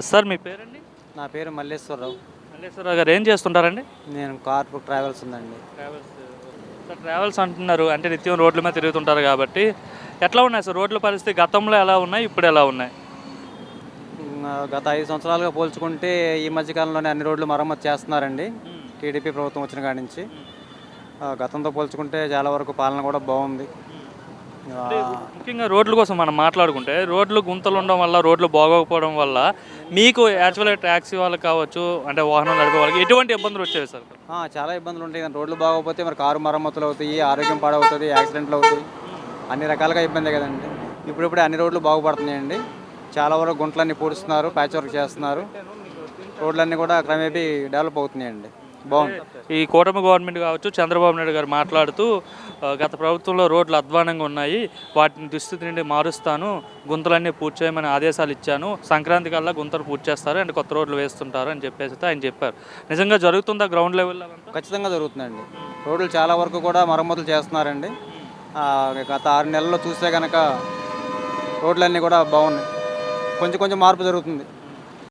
Sir మీ పేరండి? నా పేరు మల్లేశ్వరరావు. మల్లేశ్వరరావు గారు ఏం చేస్తుంటారండి? నేను కార్పు ట్రావెల్స్ ఉందండి. ట్రావెల్స్ సార్ ట్రావెల్స్ అంటున్నారు. అంటే నిత్యం రోడ్ల మీద తిరుగుతుంటారు కాబట్టి. ఎట్లా ఉన్నాయి సార్? రోడ్ల పరిస్థితి గతంలో ఎలా ఉన్నాయి? ఇప్పుడు ఎలా ఉన్నాయి? గత ఐదు సంవత్సరాలుగా పోల్చుకుంటే ఈ మధ్యకాలంలోనే అన్ని రోడ్లు మరమ్మతు చేస్తున్నారండి. టీడీపీ ప్రభుత్వం వచ్చిన కాడి నుంచి. గతంతో పోల్చుకుంటే చాలా వరకు పాలన కూడా బాగుంది. ముఖ్యంగా రోడ్ల కోసం మనం మాట్లాడుకుంటే రోడ్లు గుంతలు ఉండడం వల్ల రోడ్లు బాగోకపోవడం వల్ల మీకు యాక్చువల్గా ట్యాక్సీ వాళ్ళకి కావచ్చు అంటే వాహనం నడిపే వాళ్ళకి ఎటువంటి ఇబ్బందులు వచ్చేవి సార్? చాలా ఇబ్బందులు ఉంటాయి కానీ రోడ్లు బాగోకపోతే మరి కారు మరమ్మతులు అవుతాయి ఆరోగ్యం పాడవుతుంది యాక్సిడెంట్లు అవుతాయి అన్ని రకాలుగా ఇబ్బంది కదండి. ఇప్పుడిప్పుడే అన్ని రోడ్లు బాగుపడుతున్నాయండి. చాలా వరకు గుంటలన్నీ పూడుస్తున్నారు ప్యాచ్ వర్క్ చేస్తున్నారు. రోడ్లన్నీ కూడా క్రమేపీ డెవలప్ అవుతున్నాయండి. బాగుంది. ఈ కూటమి గవర్నమెంట్ కావచ్చు చంద్రబాబు నాయుడు గారు మాట్లాడుతూ గత ప్రభుత్వంలో రోడ్లు అధ్వానంగా ఉన్నాయి. వాటిని దుస్థితి నుండి మారుస్తాను. గుంతలన్నీ పూర్తి చేయమని ఆదేశాలు ఇచ్చాను. సంక్రాంతి కల్లా గుంతలు పూర్తి చేస్తారు అండ్ కొత్త రోడ్లు వేస్తుంటారు అని చెప్పేసి ఆయన చెప్పారు. నిజంగా జరుగుతుందా గ్రౌండ్ లెవెల్లో ఖచ్చితంగా జరుగుతుందండి. రోడ్లు చాలా వరకు కూడా మరమ్మతులు చేస్తున్నారండి. గత ఆరు నెలల్లో చూస్తే కనుక రోడ్లన్నీ కూడా బాగున్నాయి. కొంచెం కొంచెం మార్పు జరుగుతుంది.